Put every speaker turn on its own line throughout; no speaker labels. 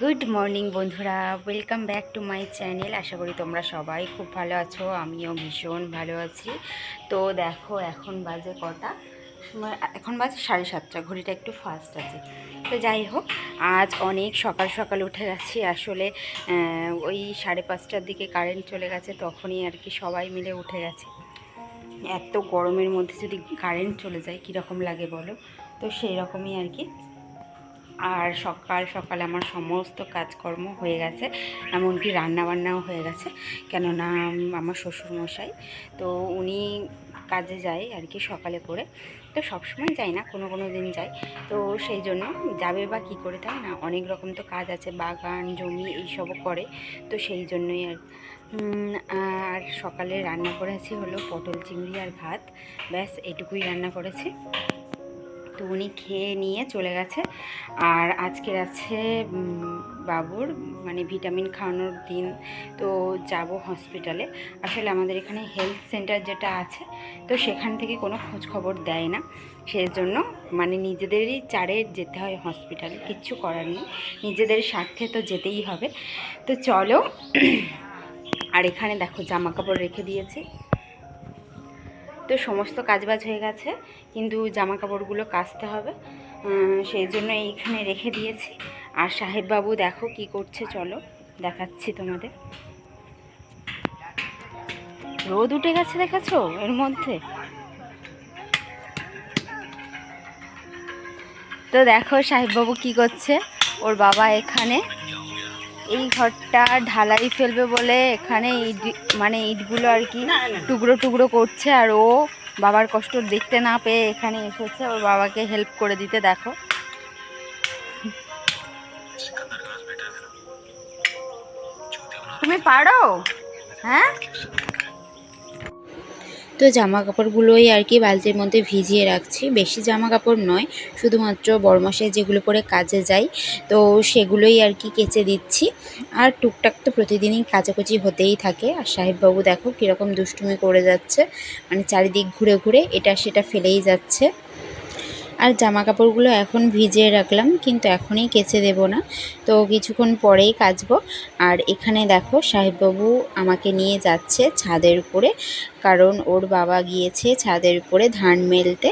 Good morning বন্ধুরা। Welcome back to my channel আশা করি তোমরা সবাই খুব ভালো আছো। আমিও ভীষণ ভালো আছি। তো দেখো, এখন বাজে কটা? এখন বাজে সাড়ে সাতটা। ঘড়িটা একটু ফাস্ট আছে। তো যাই হোক, আজ অনেক সকাল সকাল উঠে গেছি। আসলে ওই সাড়ে পাঁচটার দিকে কারেন্ট চলে গেছে, তখনই আর কি সবাই মিলে উঠে গেছে। এত গরমের মধ্যে যদি কারেন্ট চলে যায়, কীরকম লাগে বলো? তো সেই রকমই আর কি আর সকাল সকাল আমার সমস্ত কাজকর্ম হয়ে গেছে, এমনকি রান্নাবান্নাও হয়ে গেছে। কেননা আমার শ্বশুরমশাই, তো উনি কাজে যায় আর কি সকালে করে। তো সবসময় যাই না, কোনো কোনো দিন যাই। তো সেই জন্য যাবে বা কী করে তাই না, অনেক রকম তো কাজ আছে, বাগান, জমি এইসবও করে। তো সেই জন্যই আর আর সকালে রান্না করেছি হলো পটল চিংড়ি আর ভাত। ব্যাস, এটুকুই রান্না করেছি। তো উনি খেয়ে নিয়ে চলে গেছে। আর আজকের আছে বাবুর মানে ভিটামিন খাওয়ানোর দিন। তো যাব হসপিটালে আসলে আমাদের এখানে হেলথ সেন্টার যেটা আছে, তো সেখান থেকে কোনো খোঁজ খবর দেয় না। সেই জন্য মানে নিজেদেরই চারে যেতে হয় হসপিটালে কিচ্ছু করার নেই। নিজেদের স্বার্থে তো যেতেই হবে। তো চলো, আর এখানে দেখো জামা কাপড় রেখে দিয়েছি। তো সমস্ত কাজবাজ হয়ে গেছে, কিন্তু জামা কাপড়গুলো কাচতে হবে। সেই জন্য এইখানে রেখে দিয়েছি। আর সাহেববাবু দেখো কি করছে, চলো দেখাচ্ছি তোমাদের। রোদ উঠে গেছে দেখেছ এর মধ্যে? তো দেখো সাহেববাবু কি করছে, ওর বাবা এখানে এই ঘরটা ঢালাই ফেলবে বলে এখানে ইট মানে ইটগুলো আর কি টুকরো টুকরো করছে আর ও বাবার কষ্ট দেখতে না পেয়ে এখানে এসেছে। ওর বাবাকে হেল্প করে দিতে দেখো। তুমি পারো? হ্যাঁ? তো জামা কাপড়গুলোই আর কি বালতির মধ্যে ভিজিয়ে রাখছি। বেশি জামা কাপড় নয়, শুধুমাত্র বড়মশাই যেগুলো পরে কাজে যাই, তো সেগুলোই আর কি কেচে দিচ্ছি। আর টুকটাক তো প্রতিদিনই কাচাকুচি হতেই থাকে। আর সাহেববাবু দেখো কীরকম দুষ্টুমি করে যাচ্ছে। মানে চারিদিক ঘুরে ঘুরে এটা সেটা ফেলেই যাচ্ছে। আর জামা কাপড়গুলো এখন ভিজিয়ে রাখলাম, কিন্তু এখনই কেচে দেব না। তো কিছুক্ষণ পরেই কাচবো। আর এখানে দেখো সাহেববাবু আমাকে নিয়ে যাচ্ছে ছাদের উপরে, কারণ ওর বাবা গিয়েছে ছাদের উপরে ধান মেলতে।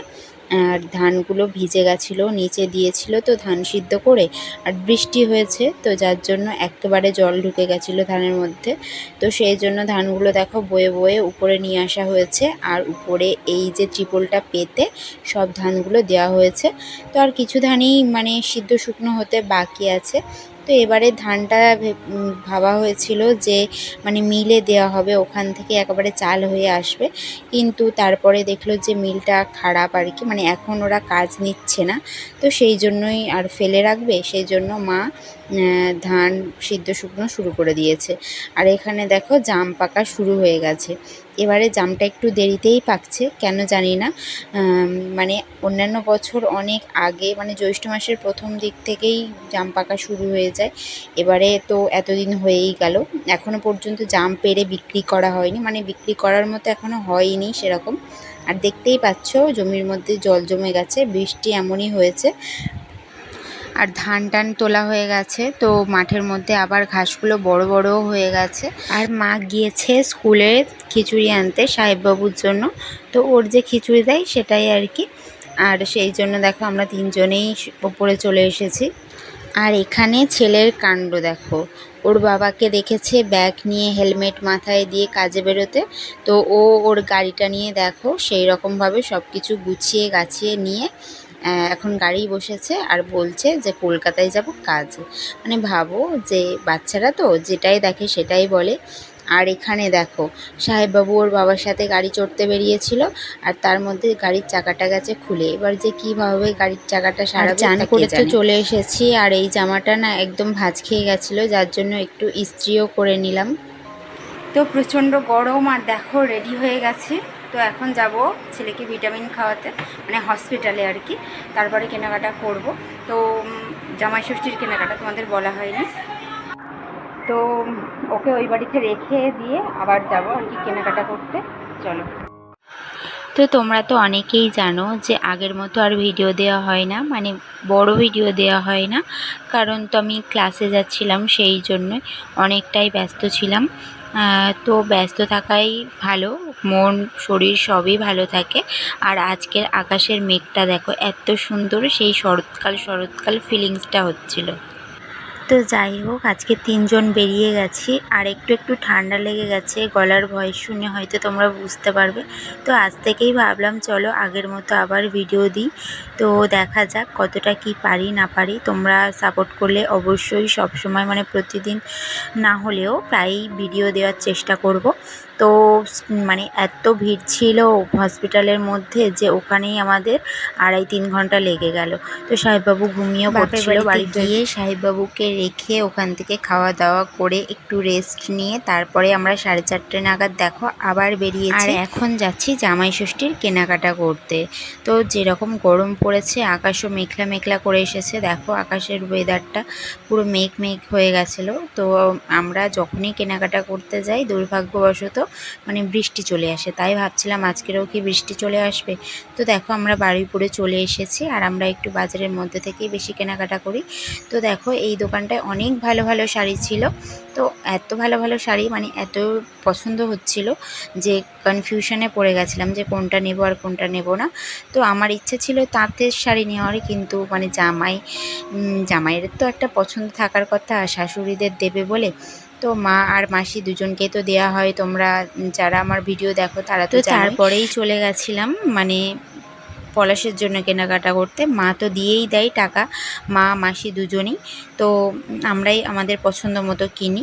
আর ধানগুলো ভিজে গেছিল, নিচে দিয়েছিল তো ধান সিদ্ধ করে আর বৃষ্টি হয়েছে তো যার জন্য একেবারে জল ঢুকে গেছিল ধানের মধ্যে। তো সেই জন্য ধানগুলো দেখো বয়ে বয়ে উপরে নিয়ে আসা হয়েছে আর উপরে এই যে ত্রিপলটা পেতে সব ধানগুলো দেওয়া হয়েছে। তো আর কিছু ধানই মানে সিদ্ধ শুকনো হতে বাকি আছে। তো এবারে ধানটা ভাবা হয়েছিল যে মানে মিলে দেওয়া হবে, ওখান থেকে একেবারে চাল হয়ে আসবে। কিন্তু তারপরে দেখল যে মিলটা খারাপ আর কি মানে এখন ওরা কাজ নিচ্ছে না। তো সেই জন্যই আর ফেলে রাখবে, সেই জন্য মা ধান, সিদ্ধ শুকনো শুরু করে দিয়েছে। আর এখানে দেখো জাম পাকা শুরু হয়ে গেছে। এবারে জামটা একটু দেরিতেই পাকছে, কেন জানি না। মানে অন্যান্য বছর অনেক আগে মানে জ্যৈষ্ঠ মাসের প্রথম দিক থেকেই জাম পাকা শুরু হয়ে যায়। এবারে তো এতদিন হয়েই গেল। এখনও পর্যন্ত জাম পেরে বিক্রি করা হয়নি মানে বিক্রি করার মতো এখনও হয়নি সেরকম। আর দেখতেই পাচ্ছ, জমির মধ্যে জল জমে গেছে, বৃষ্টি এমনই হয়েছে। আর ধান টান তোলা হয়ে গেছে, তো মাঠের মধ্যে আবার ঘাসগুলো বড় বড়ও হয়ে গেছে। আর মা গিয়েছে স্কুলে খিচুড়ি আনতে সাহেববাবুর জন্য, তো ওর যে খিচুড়ি দেয় সেটাই আর কি। আর সেই জন্য দেখো আমরা তিনজনেই ওপরে চলে এসেছি। আর এখানে ছেলের কাণ্ড দেখো। ওর বাবাকে দেখেছে ব্যাগ নিয়ে হেলমেট মাথায় দিয়ে কাজে বেরোতে, তো ও ওর গাড়িটা নিয়ে দেখো, সেই রকমভাবে সব কিছু গুছিয়ে গাছিয়ে নিয়ে এখন গাড়ি বসেছে আর বলছে যে কলকাতায় যাব কাজে। মানে ভাবো যে বাচ্চারা তো যেটাই দেখে সেটাই বলে। আর এখানে দেখো সাহেববাবু ওর বাবার সাথে গাড়ি চড়তে বেরিয়েছিল আর তার মধ্যে গাড়ির চাকাটা গেছে খুলে। এবার যে কীভাবে গাড়ির চাকাটা সারা চান করে তো চলে এসেছি আর এই জামাটা না একদম ভাঁজ খেয়ে গেছিল যার জন্য একটু ইস্ত্রিও করে নিলাম। তো প্রচণ্ড গরম আর দেখো রেডি হয়ে গেছি। তো এখন যাব ছেলেকে ভিটামিন খাওয়াতে মানে হসপিটালে আর কি। তারপরে কেনাকাটা করব। তো জামাই ষষ্ঠীর কেনাকাটা তোমাদের বলা হয়নি। তো ওকে ওই বাড়িতে রেখে দিয়ে আবার যাব আর কি কেনাকাটা করতে। চলো। তো তোমরা তো অনেকেই জানো যে আগের মতো আর ভিডিও দেওয়া হয় না মানে বড় ভিডিও দেওয়া হয় না। কারণ তো আমি ক্লাসে যাচ্ছিলাম সেই জন্য অনেকটাই ব্যস্ত ছিলাম। তো ব্যস্ত থাকাই ভালো, মন, শরীর সবই ভালো থাকে। আর আজকের আকাশের মেঘটা দেখো, এত সুন্দর সেই শরৎকাল শরৎকাল ফিলিংসটা হচ্ছিল। তো যাই হোক আজকে তিনজন বেরিয়ে গেছি। আর একটু একটু ঠান্ডা লেগে গেছে, গলার ভয়েস শুনে হয়তো তোমরা বুঝতে পারবে। তো আজ থেকেই ভাবলাম, চলো আগের মতো আবার ভিডিও দিই। তো দেখা যাক কতটা কি পারি, না পারি। তোমরা সাপোর্ট করলে অবশ্যই সবসময় মানে প্রতিদিন না হলেও প্রায়ই ভিডিও দেওয়ার চেষ্টা করব। তো মানে এত ভিড় ছিল হসপিটালের মধ্যে যে ওখানেই আমাদের আড়াই তিন ঘণ্টা লেগে গেল। তো সাহেববাবু ঘুমিয়েও পড়ছিল বাড়িতে গিয়ে সাহেববাবুকে রেখে ওখান থেকে খাওয়া দাওয়া করে একটু রেস্ট নিয়ে তারপরে আমরা সাড়ে চারটে নাগাদ দেখো আবার বেরিয়েছি। আর এখন যাচ্ছি জামাই ষষ্ঠীর কেনাকাটা করতে। তো যেরকম গরম পড়েছে আকাশও মেঘলা মেঘলা করে এসেছে দেখো আকাশের ওয়েদারটা পুরো মেঘ মেঘ হয়ে গেছিল। তো আমরা যখনই কেনাকাটা করতে যাই দুর্ভাগ্যবশত মানে বৃষ্টি চলে আসে। তাই ভাবছিলাম আজকেরও কি বৃষ্টি চলে আসবে? তো দেখো আমরা বাড়ি বারুইপুরে চলে এসেছি আর আমরা একটু বাজারের মধ্যে থেকেই বেশি কেনাকাটা করি। তো দেখো এই দোকানটায় অনেক ভালো ভালো শাড়ি ছিল। তো এত ভালো ভালো শাড়ি মানে এত পছন্দ হচ্ছিল যে কনফিউশনে পড়ে গেছিলাম যে কোনটা নেব আর কোনটা নেব না। তো আমার ইচ্ছে ছিল তাঁতের শাড়ি নেওয়ারই কিন্তু মানে জামাই জামাইয়ের তো একটা পছন্দ থাকার কথা, শাশুড়িদের দেবে বলে। তো মা আর মাসি দুজনকে তো দেয়া হয়। তোমরা যারা আমার ভিডিও দেখো তারা তো তারপরেই চলে গেছিলাম মানে পলাশের জন্য কেনাকাটা করতে। মা তো দিয়েই দেয় টাকা মা মাসি দুজনেই। তো আমরাই আমাদের পছন্দ মতো কিনি।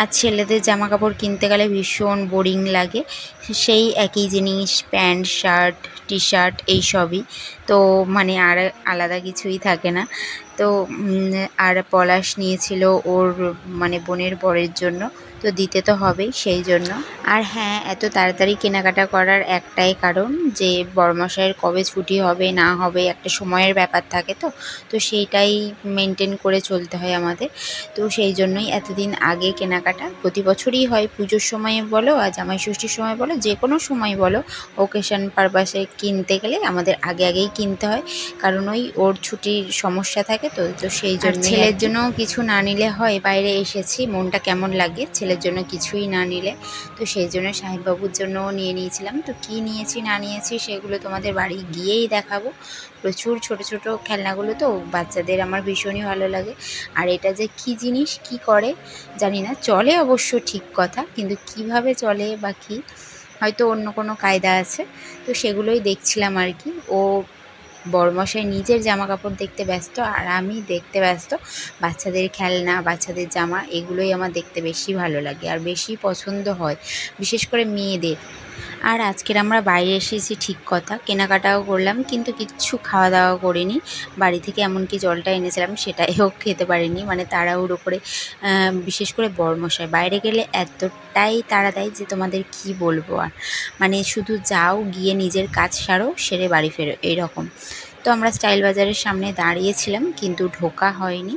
আর ছেলেদের জামা কাপড় কিনতে গেলে ভীষণ বোরিং লাগে। সেই একই জিনিস প্যান্ট শার্ট টি শার্ট এইসবই তো মানে আর আলাদা কিছুই থাকে না। তো আর পলাশ নিয়েছিল ওর মানে বোনের বরের জন্য। তো দিতে তো হবেই সেই জন্য। আর হ্যাঁ এত তাড়াতাড়ি কেনাকাটা করার একটাই কারণ যে বড়মশাইয়ের কবে ছুটি হবে না হবে একটা সময়ের ব্যাপার থাকে তো তো সেইটাই মেনটেন করে চলতে হয় আমাদের। তো সেই জন্যই এতদিন আগে কেনাকাটা প্রতি বছরই হয় পুজোর সময়ে বলো আর জামাই ষষ্ঠীর সময় বলো যে কোনো সময় বলো ওকেশন পারপাসে কিনতে গেলে আমাদের আগে আগেই কিনতে হয় কারণ ওই ওর ছুটির সমস্যা থাকে তো তো সেই জন্য ছেলের জন্য কিছু না নিলে হয় বাইরে এসেছি মনটা কেমন লাগে? ছেলের জন্য কিছুই না নিলে। তো সেই জন্য সাহেববাবুর জন্যও নিয়ে নিয়েছিলাম। তো কি নিয়েছি, না নিয়েছি সেগুলো তোমাদের বাড়ি গিয়েই দেখাবো। প্রচুর ছোট ছোট খেলনাগুলো তো বাচ্চাদের আমার ভীষণই ভালো লাগে। আর এটা যে কি জিনিস, কি করে, জানি না। চলে অবশ্য ঠিক কথা, কিন্তু কীভাবে চলে বা কী? হয়তো অন্য কোনো কায়দা আছে। তো সেগুলোই দেখছিলাম আর কি। ও বড়মশাই নিজের জামা কাপড় দেখতে ব্যস্ত আর আমি দেখতে ব্যস্ত। বাচ্চাদের খেলনা, বাচ্চাদের জামা, এগুলোই আমার দেখতে বেশি ভালো লাগে আর বেশি পছন্দ হয়, বিশেষ করে মেয়েদের। আর আজকের আমরা বাইরে এসেছি ঠিক কথা, কেনাকাটাও করলাম কিন্তু কিচ্ছু খাওয়া দাওয়া করিনি। বাড়ি থেকে এমনকি জলটা এনেছিলাম সেটাইও খেতে পারিনি। মানে তাড়াহুড়ো করে বিশেষ করে বরমশাই। বাইরে গেলে এতটাই তাড়া দেয় যে তোমাদের কি বলব আর। মানে শুধু যাও, গিয়ে নিজের কাজ সারো, সেরে বাড়ি ফেরো, এইরকম। তো আমরা স্টাইল বাজারের সামনে দাঁড়িয়েছিলাম, কিন্তু ঢোকা হয়নি।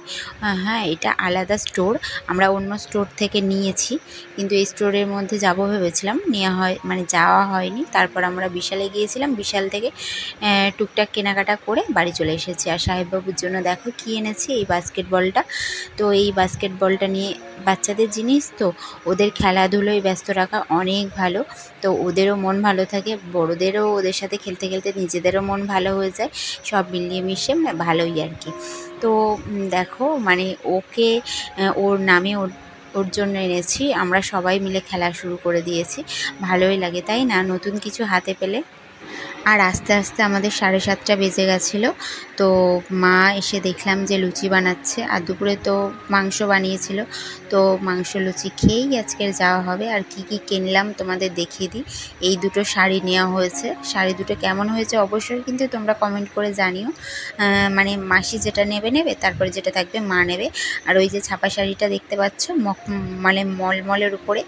হ্যাঁ এটা আলাদা স্টোর। আমরা অন্য স্টোর থেকে নিয়েছি, কিন্তু এই স্টোরের মধ্যে যাব ভেবেছিলাম। নেওয়া হয় মানে যাওয়া হয়নি। তারপর আমরা বিশালে গিয়েছিলাম। বিশাল থেকে টুকটাক কেনাকাটা করে বাড়ি চলে এসেছি। আর সাহেববাবুর জন্য দেখো কী এনেছি, এই বাস্কেটবলটা। তো এই বাস্কেটবলটা নিয়ে, বাচ্চাদের জিনিস তো, ওদের খেলাধুলোয় ব্যস্ত রাখা অনেক ভালো। তো ওদেরও মন ভালো থাকে, বড়োদেরও ওদের সাথে খেলতে খেলতে নিজেদেরও মন ভালো হয়ে যায়। সব মিলিয়ে মিশে ভালোই আর কি। তো দেখো মানে ওকে ওর নামে ওর ওর জন্য এনেছি। আমরা সবাই মিলে খেলা শুরু করে দিয়েছি। ভালোই লাগে, তাই না? নতুন কিছু হাতে পেলে। আর আস্তে আস্তে আমাদের সাড়ে সাতটা বেজে গেছিল। তো মা এসে দেখলাম যে লুচি বানাচ্ছে আর দুপুরে তো মাংস বানিয়েছিল। তো মাংস লুচি খেয়েই আজকের যাওয়া হবে। আর কি কি কিনলাম তোমাদের দেখিয়ে দিই। এই দুটো শাড়ি নেওয়া হয়েছে। শাড়ি দুটো কেমন হয়েছে অবশ্যই কিন্তু তোমরা কমেন্ট করে জানিও। মানে মাসি যেটা নেবে নেবে, তারপরে যেটা থাকবে মা নেবে। আর ওই যে ছাপা শাড়িটা দেখতে পাচ্ছ মানে মলমলের উপরে।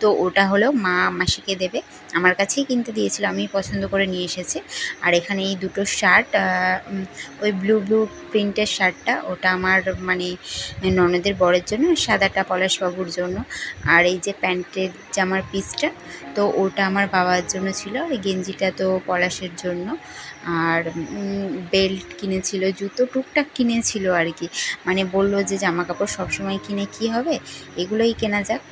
তো ওটা হলো মা মাসিকে দেবে। আমার কাছেই কিনতে দিয়েছিল আমি পছন্দ করে নিয়ে এসেছি। আর এখানে এই দুটো শার্ট ওই ব্লু ব্লু প্রিন্টের শার্টটা ওটা আমার মানে ননদের বরের জন্য, সাদাটা পলাশবাবুর জন্য। আর এই যে প্যান্টের জামার পিসটা তো ওটা আমার বাবার জন্য ছিল, আর গেঞ্জিটা তো পলাশের জন্য। আর বেল্ট কিনেছিল, জুতো টুকটাক কিনেছিল আর কি। মানে বলল যে জামা কাপড় সবসময় কিনে কি হবে? এগুলোই কেনা যাক।